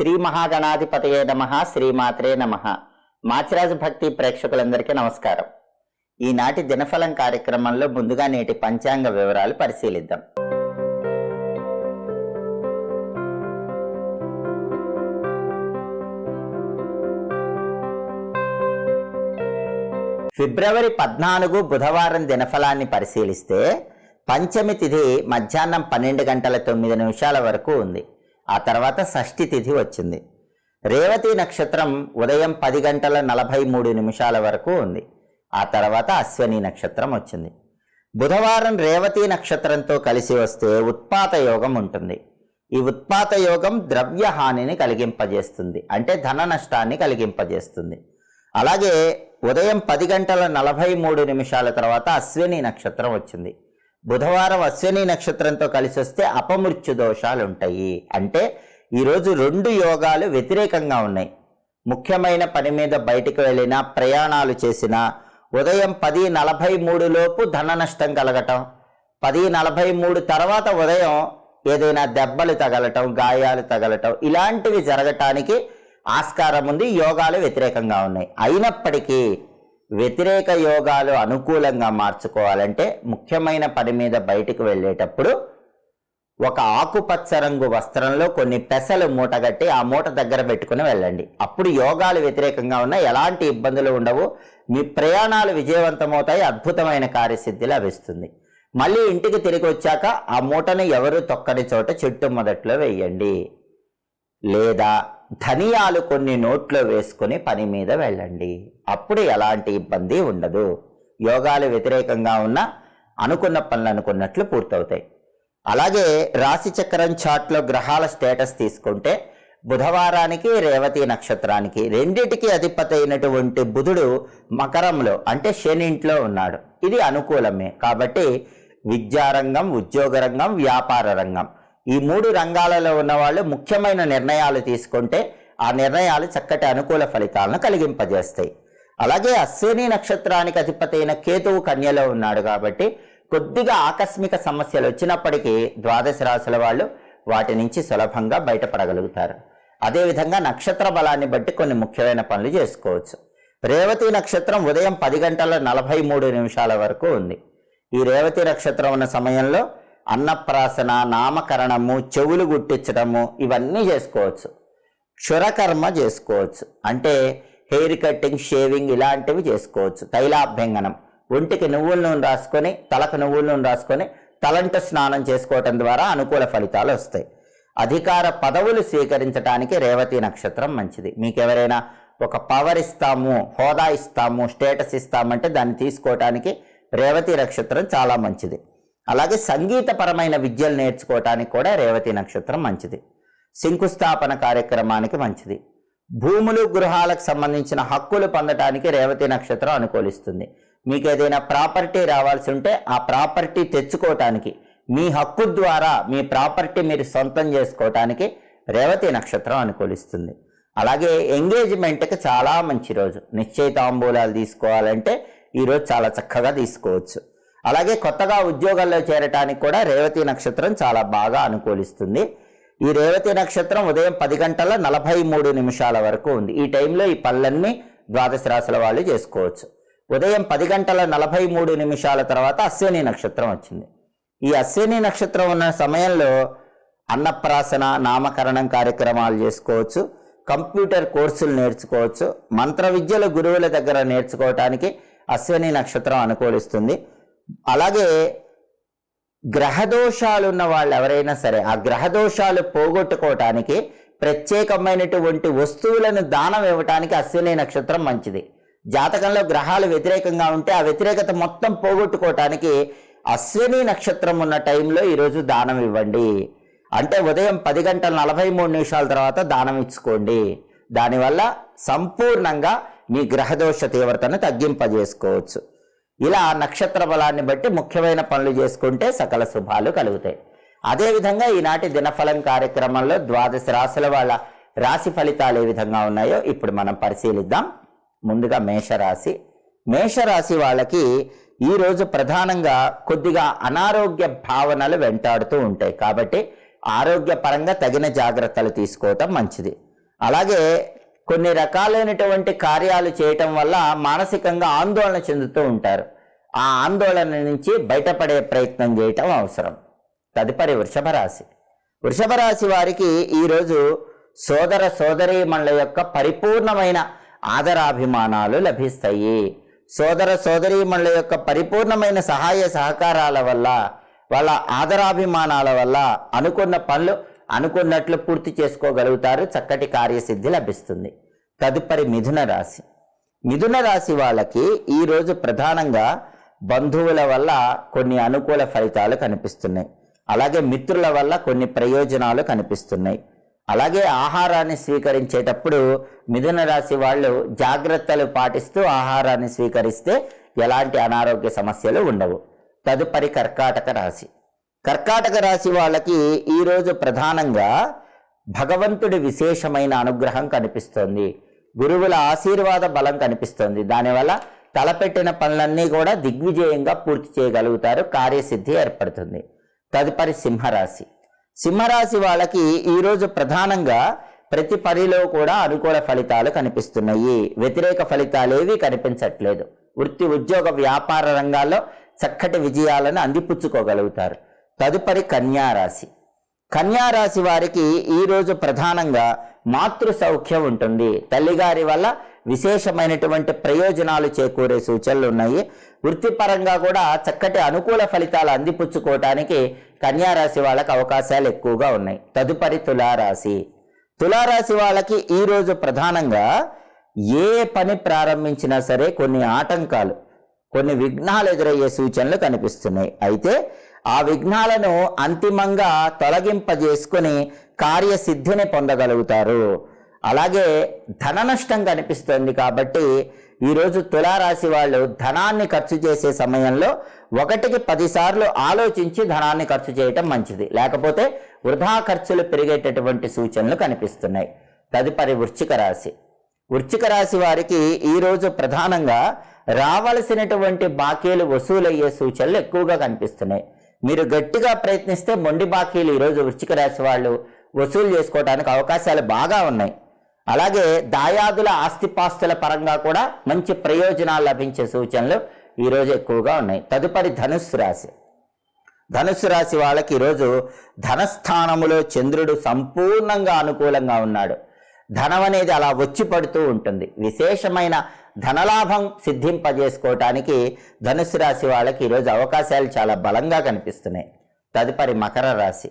శ్రీ మహాగణాధిపతయే నమ శ్రీమాత్రే నమ. మాచిరాజు భక్తి ప్రేక్షకులందరికీ నమస్కారం. ఈనాటి దినఫలం కార్యక్రమంలో ముందుగా నేటి పంచాంగ వివరాలు పరిశీలిద్దాం. ఫిబ్రవరి పద్నాలుగు బుధవారం దినఫలాన్ని పరిశీలిస్తే పంచమి తిథి మధ్యాహ్నం పన్నెండు గంటల తొమ్మిది నిమిషాల వరకు ఉంది. ఆ తర్వాత షష్ఠి తిథి వచ్చింది. రేవతి నక్షత్రం ఉదయం పది గంటల నలభై మూడు నిమిషాల వరకు ఉంది. ఆ తర్వాత అశ్వని నక్షత్రం వచ్చింది. బుధవారం రేవతి నక్షత్రంతో కలిసి వస్తే ఉత్పాత యోగం ఉంటుంది. ఈ ఉత్పాత యోగం ద్రవ్య హానిని కలిగింపజేస్తుంది. అంటే ధన నష్టాన్ని కలిగింపజేస్తుంది. అలాగే ఉదయం పది గంటల నలభై మూడు నిమిషాల తర్వాత అశ్విని నక్షత్రం వచ్చింది. బుధవారం అశ్విని నక్షత్రంతో కలిసి వస్తే అపమృత్యు దోషాలు ఉంటాయి అంటే ఈరోజు రెండు యోగాలు వ్యతిరేకంగా ఉన్నాయి. ముఖ్యమైన పని మీద బయటికి వెళ్ళినా ప్రయాణాలు చేసినా ఉదయం పది నలభై మూడు లోపు ధన నష్టం కలగటం పది నలభై మూడు తర్వాత ఉదయం ఏదైనా దెబ్బలు తగలటం గాయాలు తగలటం ఇలాంటివి జరగటానికి ఆస్కారం ఉంది యోగాలు వ్యతిరేకంగా ఉన్నాయి. అయినప్పటికీ వ్యతిరేక యోగాలు అనుకూలంగా మార్చుకోవాలంటే ముఖ్యమైన పని మీద బయటికి వెళ్ళేటప్పుడు ఒక ఆకుపచ్చ రంగు వస్త్రంలో కొన్ని పెసలు మూటగట్టి ఆ మూట దగ్గర పెట్టుకుని వెళ్ళండి. అప్పుడు యోగాలు వ్యతిరేకంగా ఉన్న ఎలాంటి ఇబ్బందులు ఉండవు. మీ ప్రయాణాలు విజయవంతమవుతాయి అద్భుతమైన కార్యసిద్ధి లభిస్తుంది. మళ్ళీ ఇంటికి తిరిగి వచ్చాక ఆ మూటను ఎవరు తొక్కని చోట చెట్టు మొదట్లో వేయండి. లేదా ధనియాలు కొన్ని నోట్లో వేసుకుని పని మీద వెళ్ళండి. అప్పుడు ఎలాంటి ఇబ్బంది ఉండదు. యోగాలు వ్యతిరేకంగా ఉన్న అనుకున్న పనులు అనుకున్నట్లు పూర్తవుతాయి. అలాగే రాశి చక్రం చాట్లో గ్రహాల స్టేటస్ తీసుకుంటే బుధవారానికి రేవతి నక్షత్రానికి రెండిటికి అధిపతి అయినటువంటి బుధుడు మకరంలో అంటే శని ఇంట్లో ఉన్నాడు. ఇది అనుకూలమే. కాబట్టి విద్యారంగం ఉద్యోగ రంగం వ్యాపార రంగం. ఈ మూడు రంగాలలో ఉన్న వాళ్ళు ముఖ్యమైన నిర్ణయాలు తీసుకుంటే ఆ నిర్ణయాలు చక్కటి అనుకూల ఫలితాలను కలిగింపజేస్తాయి. అలాగే అశ్విని నక్షత్రానికి అధిపతి అయిన కేతువు కన్యలో ఉన్నాడు కాబట్టి కొద్దిగా ఆకస్మిక సమస్యలు వచ్చినప్పటికీ ద్వాదశ రాశుల వాళ్ళు వాటి నుంచి సులభంగా బయటపడగలుగుతారు. అదేవిధంగా నక్షత్ర బలాన్ని బట్టి కొన్ని ముఖ్యమైన పనులు చేసుకోవచ్చు. రేవతి నక్షత్రం ఉదయం పది గంటల నలభై మూడు నిమిషాల వరకు ఉంది. ఈ రేవతి నక్షత్రం ఉన్న సమయంలో అన్నప్రాసన నామకరణము చెవులు గుట్టించడము ఇవన్నీ చేసుకోవచ్చు. క్షురకర్మ చేసుకోవచ్చు. అంటే హెయిర్ కట్టింగ్ షేవింగ్ ఇలాంటివి చేసుకోవచ్చు. తైలాభ్యంగనం. ఒంటికి నువ్వుల నూనె రాసుకొని తలకు నువ్వుల నూనె రాసుకొని తలంట స్నానం చేసుకోవటం ద్వారా అనుకూల ఫలితాలు వస్తాయి. అధికార పదవులు స్వీకరించడానికి రేవతి నక్షత్రం మంచిది. మీకు ఎవరైనా ఒక పవర్ ఇస్తాము హోదా ఇస్తాము స్టేటస్ ఇస్తామంటే దాన్ని తీసుకోవటానికి రేవతి నక్షత్రం చాలా మంచిది. అలాగే సంగీతపరమైన విద్యలు నేర్చుకోవటానికి కూడా రేవతి నక్షత్రం మంచిది. శంకుస్థాపన కార్యక్రమానికి మంచిది. భూములు గృహాలకు సంబంధించిన హక్కులు పొందటానికి రేవతి నక్షత్రం అనుకూలిస్తుంది. మీకు ఏదైనా ప్రాపర్టీ రావాల్సి ఉంటే ఆ ప్రాపర్టీ తెచ్చుకోవటానికి మీ హక్కు ద్వారా మీ ప్రాపర్టీ మీరు సొంతం చేసుకోవటానికి రేవతి నక్షత్రం అనుకూలిస్తుంది. అలాగే ఎంగేజ్మెంట్కి చాలా మంచి రోజు. నిశ్చయితాంబూలాలు తీసుకోవాలంటే ఈరోజు చాలా చక్కగా తీసుకోవచ్చు. అలాగే కొత్తగా ఉద్యోగాల్లో చేరటానికి కూడా రేవతి నక్షత్రం చాలా బాగా అనుకూలిస్తుంది. ఈ రేవతి నక్షత్రం ఉదయం పది గంటల నలభై మూడు నిమిషాల వరకు ఉంది. ఈ టైంలో ఈ పనులన్నీ ద్వాదశ రాశుల వాళ్ళు చేసుకోవచ్చు. ఉదయం పది గంటల నలభై మూడు నిమిషాల తర్వాత అశ్విని నక్షత్రం వచ్చింది. ఈ అశ్విని నక్షత్రం ఉన్న సమయంలో అన్నప్రాసన నామకరణం కార్యక్రమాలు చేసుకోవచ్చు. కంప్యూటర్ కోర్సులు నేర్చుకోవచ్చు. మంత్ర విద్యల గురువుల దగ్గర నేర్చుకోవటానికి అశ్విని నక్షత్రం అనుకూలిస్తుంది. అలాగే గ్రహదోషాలు ఉన్న వాళ్ళు ఎవరైనా సరే ఆ గ్రహదోషాలు పోగొట్టుకోవటానికి ప్రత్యేకమైనటువంటి వస్తువులను దానం ఇవ్వటానికి అశ్విని నక్షత్రం మంచిది. జాతకంలో గ్రహాలు వ్యతిరేకంగా ఉంటే ఆ వ్యతిరేకత మొత్తం పోగొట్టుకోవటానికి అశ్విని నక్షత్రం ఉన్న టైంలో ఈరోజు దానం ఇవ్వండి. అంటే ఉదయం పది గంటల నలభై మూడు నిమిషాల తర్వాత దానం ఇచ్చుకోండి. దానివల్ల సంపూర్ణంగా మీ గ్రహదోష తీవ్రతను తగ్గింపజేసుకోవచ్చు. ఇలా నక్షత్ర బలాన్ని బట్టి ముఖ్యమైన పనులు చేసుకుంటే సకల శుభాలు కలుగుతాయి. అదేవిధంగా ఈనాటి దినఫలం కార్యక్రమంలో ద్వాదశ రాశుల వాళ్ళ రాశి ఫలితాలు ఏ విధంగా ఉన్నాయో ఇప్పుడు మనం పరిశీలిద్దాం. ముందుగా మేషరాశి. మేషరాశి వాళ్ళకి ఈ రోజు ప్రధానంగా కొద్దిగా అనారోగ్య భావనలు వెంటాడుతూ ఉంటాయి. కాబట్టి ఆరోగ్యపరంగా తగిన జాగ్రత్తలు తీసుకోవటం మంచిది. అలాగే కొన్ని రకాలైనటువంటి కార్యాలు చేయటం వల్ల మానసికంగా ఆందోళన చెందుతూ ఉంటారు. ఆ ఆందోళన నుంచి బయటపడే ప్రయత్నం చేయటం అవసరం. తదుపరి వృషభ రాశి. వృషభ రాశి వారికి ఈరోజు సోదర సోదరీమణుల యొక్క పరిపూర్ణమైన ఆదరాభిమానాలు లభిస్తాయి. సోదర సోదరీమణుల యొక్క పరిపూర్ణమైన సహాయ సహకారాల వల్ల వాళ్ళ ఆదరాభిమానాల వల్ల అనుకున్న పనులు అనుకున్నట్లు పూర్తి చేసుకోగలుగుతారు చక్కటి కార్యసిద్ధి లభిస్తుంది. తదుపరి మిథున రాశి. మిథున రాశి వాళ్ళకి ఈరోజు ప్రధానంగా బంధువుల వల్ల కొన్ని అనుకూల ఫలితాలు కనిపిస్తున్నాయి. అలాగే మిత్రుల వల్ల కొన్ని ప్రయోజనాలు కనిపిస్తున్నాయి. అలాగే ఆహారాన్ని స్వీకరించేటప్పుడు మిథున రాశి వాళ్ళు జాగ్రత్తలు పాటిస్తూ ఆహారాన్ని స్వీకరిస్తే ఎలాంటి అనారోగ్య సమస్యలు ఉండవు. తదుపరి కర్కాటక రాశి. కర్కాటక రాశి వాళ్ళకి ఈరోజు ప్రధానంగా భగవంతుడి విశేషమైన అనుగ్రహం కనిపిస్తోంది. గురువుల ఆశీర్వాద బలం కనిపిస్తోంది. దానివల్ల తలపెట్టిన పనులన్నీ కూడా దిగ్విజయంగా పూర్తి చేయగలుగుతారు. కార్యసిద్ధి ఏర్పడుతుంది. తదుపరి సింహరాశి. సింహరాశి వాళ్ళకి ఈరోజు ప్రధానంగా ప్రతి పనిలో కూడా అనుకూల ఫలితాలు కనిపిస్తున్నాయి. వ్యతిరేక ఫలితాలు ఏవి కనిపించట్లేదు. వృత్తి ఉద్యోగ వ్యాపార రంగాల్లో చక్కటి విజయాలను అందిపుచ్చుకోగలుగుతారు. తదుపరి కన్యారాశి. కన్యారాశి వారికి ఈరోజు ప్రధానంగా మాతృ సౌఖ్యం ఉంటుంది. తల్లిగారి వల్ల విశేషమైనటువంటి ప్రయోజనాలు చేకూరే సూచనలు ఉన్నాయి. వృత్తిపరంగా కూడా చక్కటి అనుకూల ఫలితాలు అందిపుచ్చుకోవటానికి కన్యారాశి వాళ్ళకి అవకాశాలు ఎక్కువగా ఉన్నాయి. తదుపరి తులారాశి. తులారాశి వాళ్ళకి ఈరోజు ప్రధానంగా ఏ పని ప్రారంభించినా సరే కొన్ని ఆటంకాలు కొన్ని విఘ్నాలు ఎదురయ్యే సూచనలు కనిపిస్తున్నాయి. అయితే ఆ విఘ్నాలను అంతిమంగా తొలగింపజేసుకుని కార్యసిద్ధిని పొందగలుగుతారు. అలాగే ధన నష్టం కనిపిస్తుంది కాబట్టి ఈరోజు తులారాశి వాళ్ళు ధనాన్ని ఖర్చు చేసే సమయంలో ఒకటికి పదిసార్లు ఆలోచించి ధనాన్ని ఖర్చు చేయటం మంచిది. లేకపోతే వృధా ఖర్చులు పెరిగేటటువంటి సూచనలు కనిపిస్తున్నాయి. తదుపరి వృశ్చిక రాశి. వృశ్చిక రాశి వారికి ఈరోజు ప్రధానంగా రావలసినటువంటి బాకీలు వసూలయ్యే సూచనలు ఎక్కువగా కనిపిస్తున్నాయి. మీరు గట్టిగా ప్రయత్నిస్తే మొండి బాకీలు ఈరోజు వృశ్చిక రాశి వాళ్ళు వసూలు చేసుకోవడానికి అవకాశాలు బాగా ఉన్నాయి. అలాగే దాయాదుల ఆస్తిపాస్తుల పరంగా కూడా మంచి ప్రయోజనాలు లభించే సూచనలు ఈరోజు ఎక్కువగా ఉన్నాయి. తదుపరి ధనుస్సు రాశి. ధనుస్సు రాశి వాళ్ళకి ఈరోజు ధనస్థానములో చంద్రుడు సంపూర్ణంగా అనుకూలంగా ఉన్నాడు. ధనం అనేది అలా వచ్చి పడుతూ ఉంటుంది. విశేషమైన ధనలాభం సిద్ధింపజేసుకోవటానికి ధనుసు రాశి వాళ్ళకి ఈరోజు అవకాశాలు చాలా బలంగా కనిపిస్తున్నాయి. తదుపరి మకర రాశి.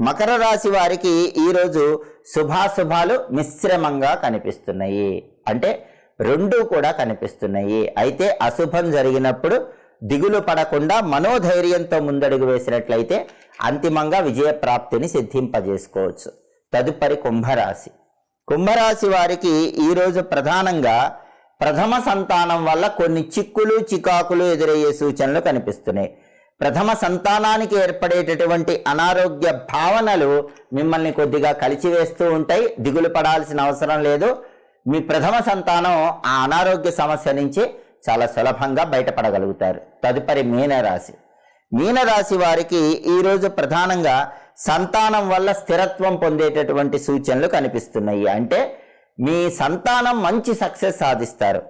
మకర రాశి వారికి ఈరోజు శుభాశుభాలు మిశ్రమంగా కనిపిస్తున్నాయి. అంటే రెండూ కూడా కనిపిస్తున్నాయి. అయితే అశుభం జరిగినప్పుడు దిగులు పడకుండా మనోధైర్యంతో ముందడుగు వేసినట్లయితే అంతిమంగా విజయప్రాప్తిని సిద్ధింపజేసుకోవచ్చు. తదుపరి కుంభరాశి. కుంభరాశి వారికి ఈరోజు ప్రధానంగా ప్రథమ సంతానం వల్ల కొన్ని చిక్కులు చికాకులు ఎదురయ్యే సూచనలు కనిపిస్తున్నాయి. ప్రథమ సంతానానికి ఏర్పడేటటువంటి అనారోగ్య భావనలు మిమ్మల్ని కొద్దిగా కలిచివేస్తూ ఉంటాయి. దిగులు పడాల్సిన అవసరం లేదు. మీ ప్రథమ సంతానం ఆ అనారోగ్య సమస్య నుంచి చాలా సులభంగా బయటపడగలుగుతారు. తదుపరి మీనరాశి. మీనరాశి వారికి ఈరోజు ప్రధానంగా సంతానం వల్ల స్థిరత్వం పొందేటటువంటి సూచనలు కనిపిస్తున్నాయి. అంటే మీ సంతానం మంచి సక్సెస్ సాధిస్తారు.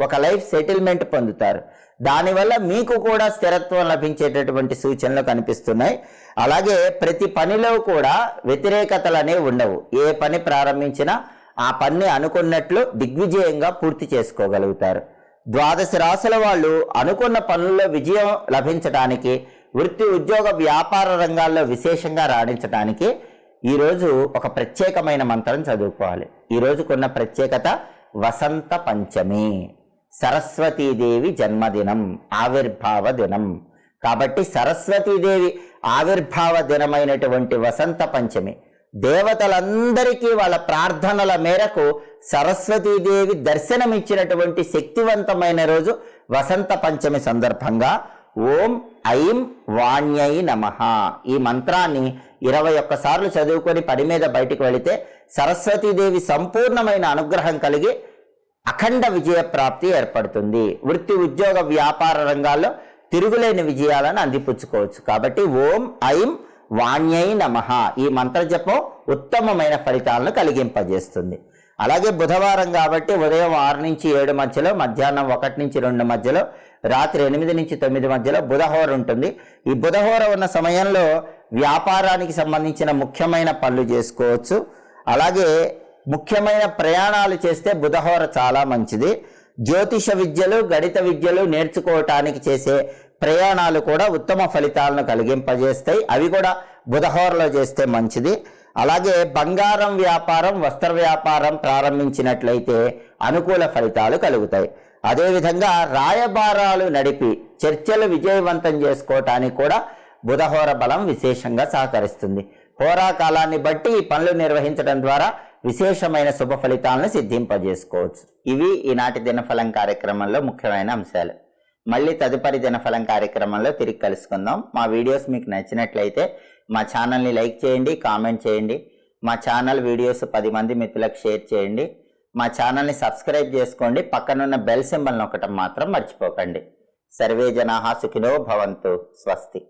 ఒక లైఫ్ సెటిల్మెంట్ పొందుతారు. దానివల్ల మీకు కూడా స్థిరత్వం లభించేటటువంటి సూచనలు కనిపిస్తున్నాయి. అలాగే ప్రతి పనిలో కూడా వ్యతిరేకతలు అనేవి ఉండవు. ఏ పని ప్రారంభించినా ఆ పని అనుకున్నట్లు దిగ్విజయంగా పూర్తి చేసుకోగలుగుతారు. ద్వాదశ రాశుల వాళ్ళు అనుకున్న పనుల్లో విజయం లభించడానికి వృత్తి ఉద్యోగ వ్యాపార రంగాల్లో విశేషంగా రాణించడానికి ఈరోజు ఒక ప్రత్యేకమైన మంత్రం చదువుకోవాలి. ఈ రోజుకున్న ప్రత్యేకత వసంత పంచమి. సరస్వతీదేవి జన్మదినం ఆవిర్భావ దినం. కాబట్టి సరస్వతీదేవి ఆవిర్భావ దినమైనటువంటి వసంత పంచమి. దేవతలందరికీ వాళ్ళ ప్రార్థనల మేరకు సరస్వతీదేవి దర్శనమిచ్చినటువంటి శక్తివంతమైన రోజు వసంత పంచమి సందర్భంగా ఓం ఐం వాణ్యై నమ. ఈ మంత్రాన్ని ఇరవై ఒక్కసార్లు చదువుకొని పని మీద బయటికి వెళితే సరస్వతీదేవి సంపూర్ణమైన అనుగ్రహం కలిగి అఖండ విజయ ప్రాప్తి ఏర్పడుతుంది. వృత్తి ఉద్యోగ వ్యాపార రంగాల్లో తిరుగులేని విజయాలను అందిపుచ్చుకోవచ్చు. కాబట్టి ఓం ఐం వాణ్యై నమ. ఈ మంత్ర జపం ఉత్తమమైన ఫలితాలను కలిగింపజేస్తుంది. అలాగే బుధవారం కాబట్టి ఉదయం ఆరు నుంచి ఏడు మధ్యలో మధ్యాహ్నం ఒకటి నుంచి రెండు మధ్యలో రాత్రి ఎనిమిది నుంచి తొమ్మిది మధ్యలో బుధహోర ఉంటుంది. ఈ బుధహోర ఉన్న సమయంలో వ్యాపారానికి సంబంధించిన ముఖ్యమైన పనులు చేసుకోవచ్చు. అలాగే ముఖ్యమైన ప్రయాణాలు చేస్తే బుధహోర చాలా మంచిది. జ్యోతిష విద్యలు గణిత విద్యలు నేర్చుకోవటానికి చేసే ప్రయాణాలు కూడా ఉత్తమ ఫలితాలను కలిగింపజేస్తాయి. అవి కూడా బుధహోరలో చేస్తే మంచిది. అలాగే బంగారం వ్యాపారం వస్త్ర వ్యాపారం ప్రారంభించినట్లయితే అనుకూల ఫలితాలు కలుగుతాయి. అదేవిధంగా రాయబారాలు నడిపి చర్చలు విజయవంతం చేసుకోవటానికి కూడా బుధహోర బలం విశేషంగా సహకరిస్తుంది. హోరా కాలాన్ని బట్టి ఈ పనులు నిర్వహించడం ద్వారా విశేషమైన శుభ ఫలితాలను సిద్ధింపజేసుకోవచ్చు. ఇవి ఈనాటి దినఫలం కార్యక్రమంలో ముఖ్యమైన అంశాలు. మళ్ళీ తదుపరి దినఫలం కార్యక్రమంలో తిరిగి కలుసుకుందాం. మా వీడియోస్ మీకు నచ్చినట్లయితే మా ఛానల్ని లైక్ చేయండి కామెంట్ చేయండి. మా ఛానల్ వీడియోస్ పది మంది మిత్రులకు షేర్ చేయండి. మా ఛానల్ని సబ్స్క్రైబ్ చేసుకోండి. పక్కనున్న బెల్ సింబల్ నొక్కటం మాత్రం మర్చిపోకండి. సర్వే జనాహా సుఖినో భవంతు. స్వస్తి.